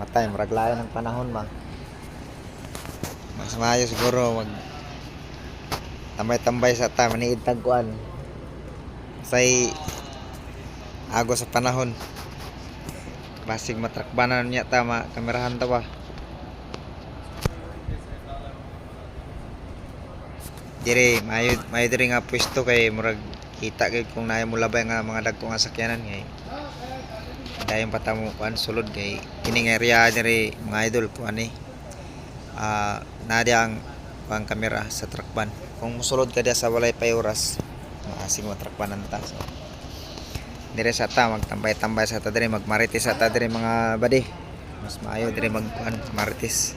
Matay, maraglayan ng panahon ba. Mas maayo siguro mag tambay-tambay sa ta, maniid tagkuan. Say ago sa panahon. Basig matrakbanan niya ta, ma kamerahan ta ba. Dire, mayo mayo diri nga pwesto kay murag kita kay kung naay mo labay nga mga dagko nga sakyanan kay. Dayon patamo kuan sulod kay. Kining area diri mga idol kuan ni ah nadi ang kuan kamera sa truckban kung musulod ka diya sa walay pay oras maasing mo truckbanan ta so. Dire sa ta magtambay-tambay sa ta dire magmarites sa ta dire mga badi. Mas maayo dire mag kuan marites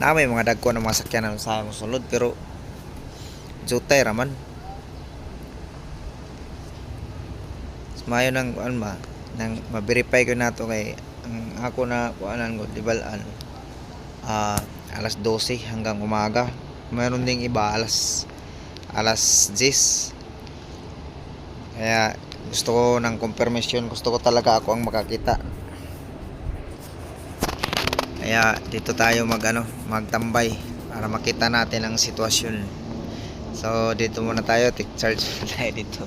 na may mga dagko ng mga sakyanan sa musulod pero jutay raman Mas maayo nang kuan ba nang ma-verify ko nato kay ang ako na kuanan ko dibalan ah alas 12 hanggang umaga. Mayroon ding iba alas alas 10 kaya gusto ko ng confirmation gusto ko talaga ako ang makakita. Kaya dito tayo mag ano magtambay para makita natin ang sitwasyon so dito muna tayo. Take charge tayo dito.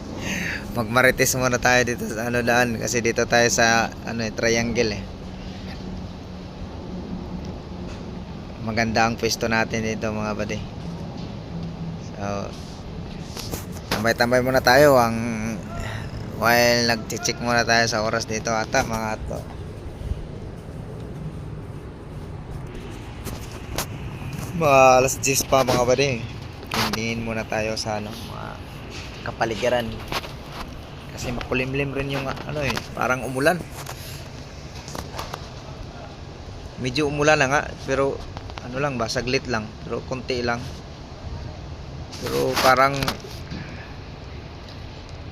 Magmarites muna tayo dito sa ano daan. Kasi dito tayo sa ano eh, triangle eh. Maganda ang pwesto natin dito mga bade so tambay-tambay muna tayo ang while nag-check muna tayo sa oras dito ata mga to mga alas 10 pa mga bade hindihin muna tayo sa ano mga kapaligiran. Kasi makulimlim rin yung ano eh parang umulan. Medyo umulan na nga pero ano lang ba saglit lang pero konti lang. Pero parang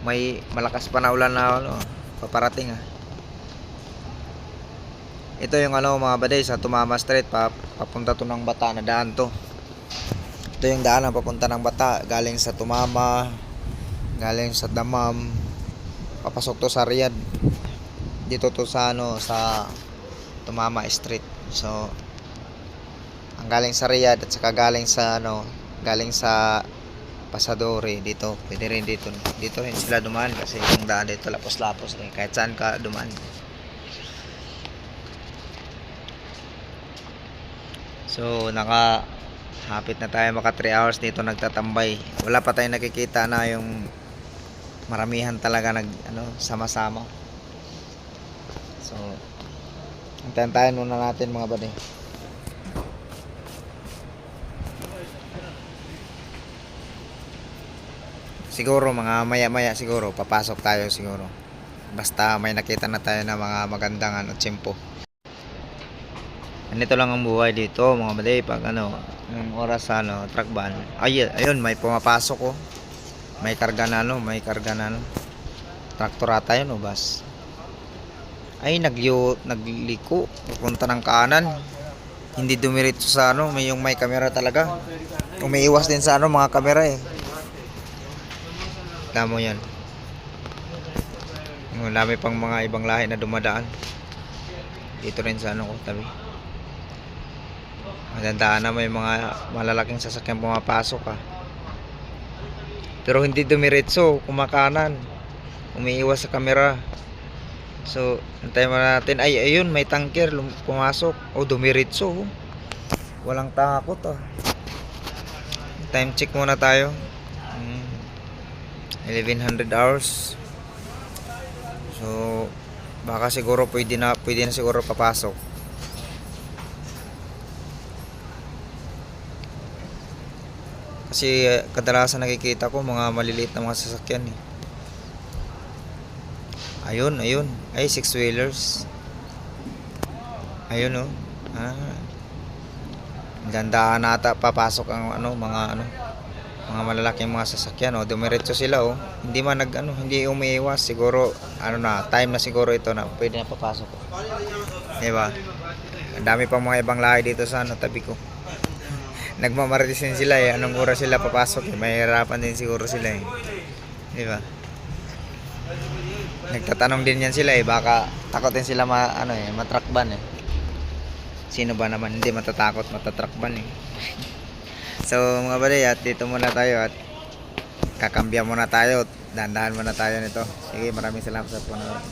may malakas pa na ulan na ano paparating ah. Ito yung ano mga baday sa Tumama Street pa, papunta to ng Bata na daan to ito yung daan na papunta ng Bata galing sa Tumama galing sa Damam papasok to sa Riyadh. Dito to sa ano sa Tumama Street. So ang galing sa Riyadh at saka galing sa ano galing sa Pasadore dito pwede rin dito dito rin sila dumaan kasi yung daan dito lapos-lapos eh kahit saan ka dumaan. So naka hapit na tayo maka 3 hours dito nagtatambay. Wala pa tayong nakikita na yung maramihan talaga nag ano sama-sama. So antayin tayo muna natin mga bade siguro mga maya maya siguro papasok tayo siguro. Basta may nakita na tayo na mga magandang ano tsempo ganito lang ang buhay dito mga bade pag ano yung oras ano truck ban ay ayun may pumapasok oh. May karga na ano may karga na ano traktor ata yun o bus ay nagyo nagliko pupunta ng kanan hindi dumiretso sa ano may yung may camera talaga. Umiiwas din sa ano mga camera eh. Tamo yan. Ang dami pang mga ibang lahi na dumadaan. Dito rin sa ano ko tabi. Magandaan na may mga malalaking sasakyan pumapasok ah. Pero hindi dumiretso, kumakanan. Umiiwas sa kamera. So, antayin mo natin. Ay, ayun, may tanker pumasok. O, dumiretso. oh. Walang takot ah. Time check muna tayo. Hmm. 1100 hours. So, baka siguro pwede na, pwede na siguro papasok. Kasi eh, kadalasan nakikita ko mga maliliit na mga sasakyan eh. Ayun, ayun. Ay, six wheelers. Ayun oh. Ah. Gandaan nata papasok ang ano, mga ano, mga malalaking mga sasakyan oh. Dumiretso sila oh. Hindi man nag ano, hindi umiiwas siguro ano na, time na siguro ito na pwede na papasok. Oh. 'Di ba? Ang dami pa mga ibang lahi dito sa ano, tabi ko. Nagmamarites din sila eh. Anong oras sila papasok eh. Mahirapan din siguro sila eh. Di ba? Nagtatanong din yan sila eh, baka takot din sila ma, ano eh, matrakban eh. Sino ba naman hindi matatakot, matatrakban eh. so mga baday, at dito muna tayo at kakambya muna tayo. Dandahan muna tayo nito. Sige, maraming salamat sa panonood.